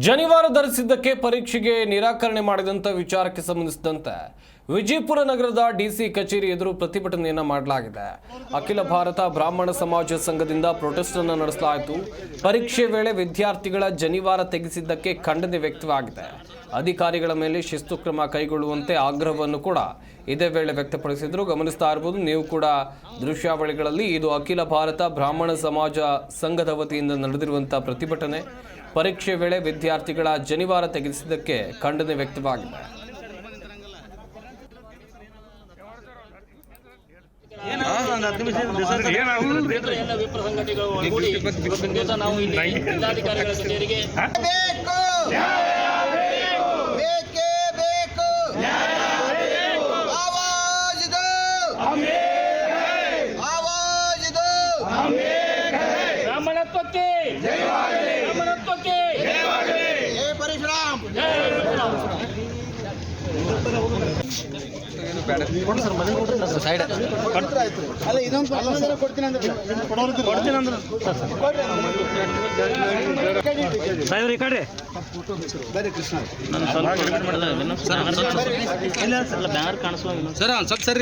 ಜನಿವಾರ ಧರಿಸಿದ್ದಕ್ಕೆ ಪರೀಕ್ಷೆಗೆ ನಿರಾಕರಣೆ ಮಾಡಿದಂಥ ವಿಚಾರಕ್ಕೆ ಸಂಬಂಧಿಸಿದಂತೆ ವಿಜಯಪುರ ನಗರದ ಡಿಸಿ ಕಚೇರಿ ಎದುರು ಪ್ರತಿಭಟನೆಯನ್ನು ಮಾಡಲಾಗಿದೆ. ಅಖಿಲ ಭಾರತ ಬ್ರಾಹ್ಮಣ ಸಮಾಜ ಸಂಘದಿಂದ ಪ್ರೊಟೆಸ್ಟ್ ಅನ್ನು ನಡೆಸಲಾಯಿತು. ಪರೀಕ್ಷೆ ವೇಳೆ ವಿದ್ಯಾರ್ಥಿಗಳ ಜನಿವಾರ ತೆಗೆಸಿದ್ದಕ್ಕೆ ಖಂಡನೆ ವ್ಯಕ್ತವಾಗಿದೆ. ಅಧಿಕಾರಿಗಳ ಮೇಲೆ ಶಿಸ್ತು ಕ್ರಮ ಕೈಗೊಳ್ಳುವಂತೆ ಆಗ್ರಹವನ್ನು ಕೂಡ ಇದೇ ವೇಳೆ ವ್ಯಕ್ತಪಡಿಸಿದ್ರು. ಗಮನಿಸ್ತಾ ಇರಬಹುದು ನೀವು ಕೂಡ ದೃಶ್ಯಾವಳಿಗಳಲ್ಲಿ ಇದು ಅಖಿಲ ಭಾರತ ಬ್ರಾಹ್ಮಣ ಸಮಾಜ ಸಂಘದ ವತಿಯಿಂದ ನಡೆದಿರುವಂತಹ ಪ್ರತಿಭಟನೆ. ಪರೀಕ್ಷೆ ವೇಳೆ ವಿದ್ಯಾರ್ಥಿಗಳ ಜನಿವಾರ ತೆಗೆಸಿದ್ದಕ್ಕೆ ಖಂಡನೆ ವ್ಯಕ್ತವಾಗಿದೆ. ಎಲ್ಲ ವಿಪ್ರ ಸಂಘಟನೆಗಳು ಒಳಗೂಡಿ ಇವತ್ತಿನ ದಿವಸ ನಾವು ಇಲ್ಲಿ ಜಿಲ್ಲಾಧಿಕಾರಿಗಳ ಕಚೇರಿಗೆ ಬೇಕು ಬೇಕೇ ಬೇಕು ಆವಾಜ್ ಇದು ಆವಾಜ್ ಇದು ಬ್ರಾಹ್ಮಣತ್ವಕ್ಕೆ ಬ್ರಾಹ್ಮಣತ್ವಕ್ಕೆ ಏ ಪರಶುರಾಮ್ ಅಲ್ಲ ಇದೊಂದು ಅಲ್ಲ ಕೊಡ್ತೀನಿ ಅಂದ್ರೆ ಕೊಡ್ತೀನಿ ಅಂದ್ರೆ ಸಾಹೇಬ್ರಿ ಕಡ್ರಿ ಬೇರೆ ಕೃಷ್ಣ ಬ್ಯಾನರ್ ಕಾಣಿಸುವ